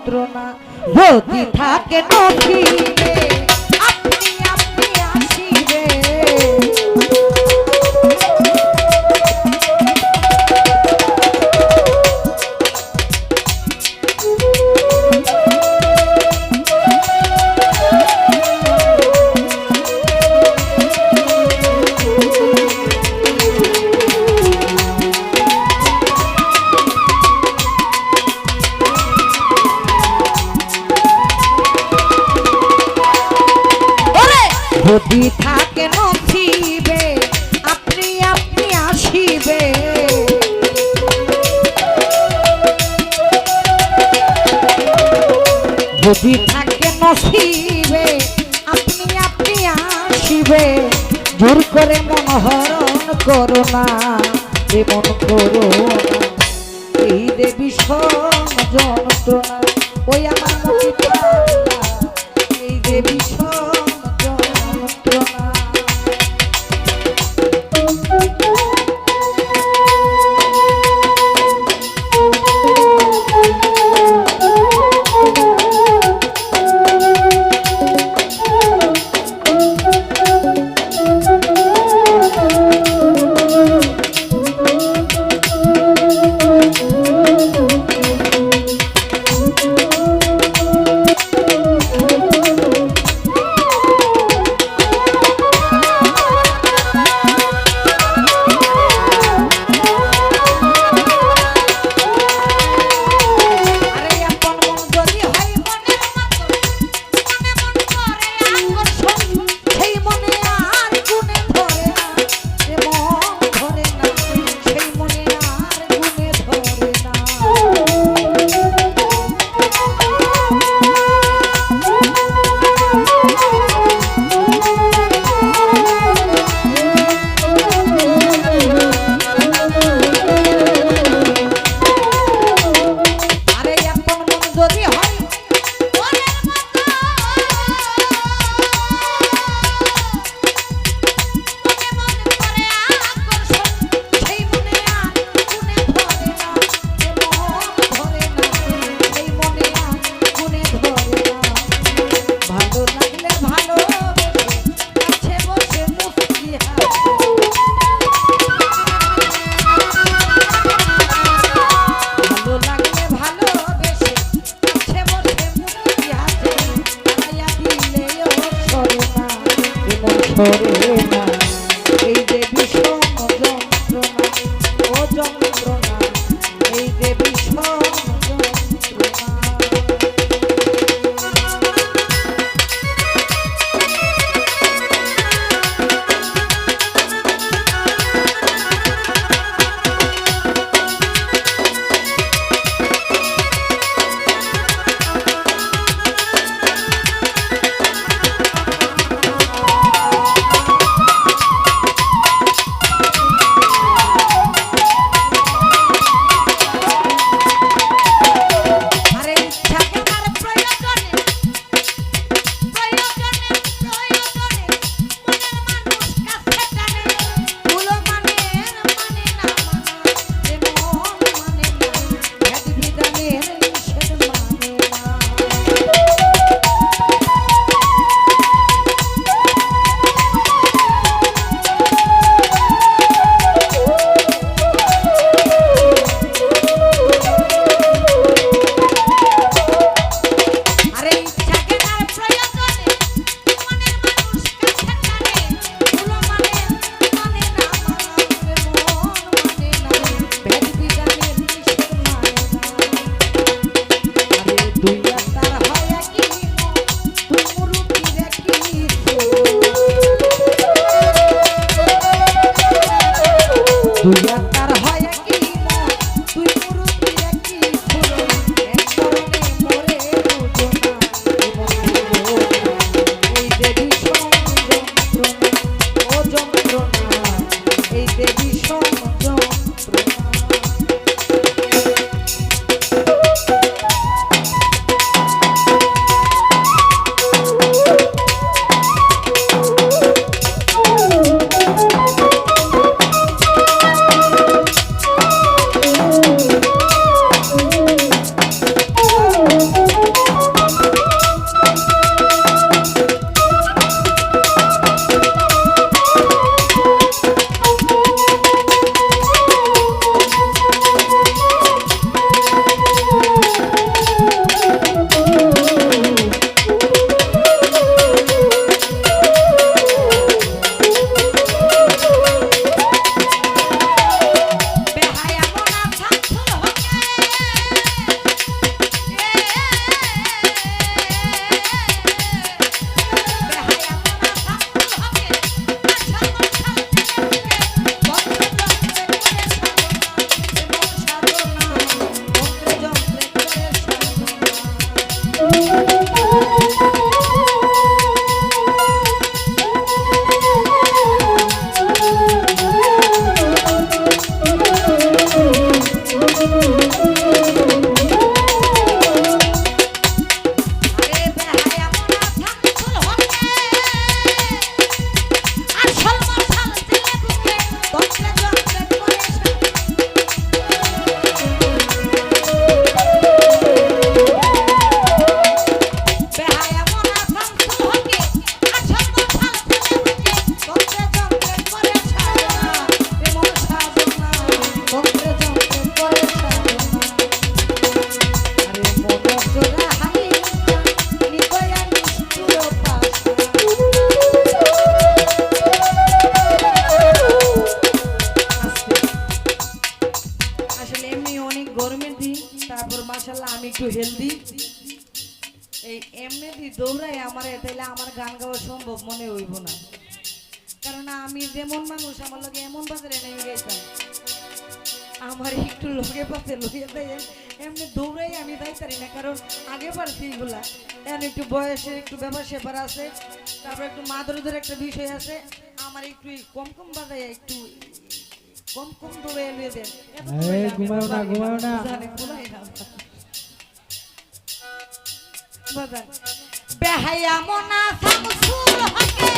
যন্ত্রণা যদি থাকে নথিতে। যদি থাকে নথিবে, আপনি আপনি আসিবে। যদি থাকে নসিবে আপনি আপনি আসিবে। জোর করে মনোহরণ করো না জীবন করো এই দেবী সজন ওই আমার por এই এমনি দি দৌড়াই আমার তাইলে আমার গান গাওয়া সম্ভব মনে হইব না। কারণ আমি যেমন মানুষ আমার লগে এমন বাজারে নেমে গেছিলাম আমার একটু লগে পাশে লইয়া দেয় এমনি দৌড়াই আমি যাই পারি না কারণ আগে পারছি এগুলা এখন একটু বয়সের একটু ব্যাপার স্যাপার আছে তারপর একটু মাদুরদের একটা বিষয় আছে আমার একটু কম কম বাজায় একটু কম কম দৌড়ে এলিয়ে দেন। ঘুমাও না, ঘুমাও না। বেহাইয়া মোনা শামসুল হক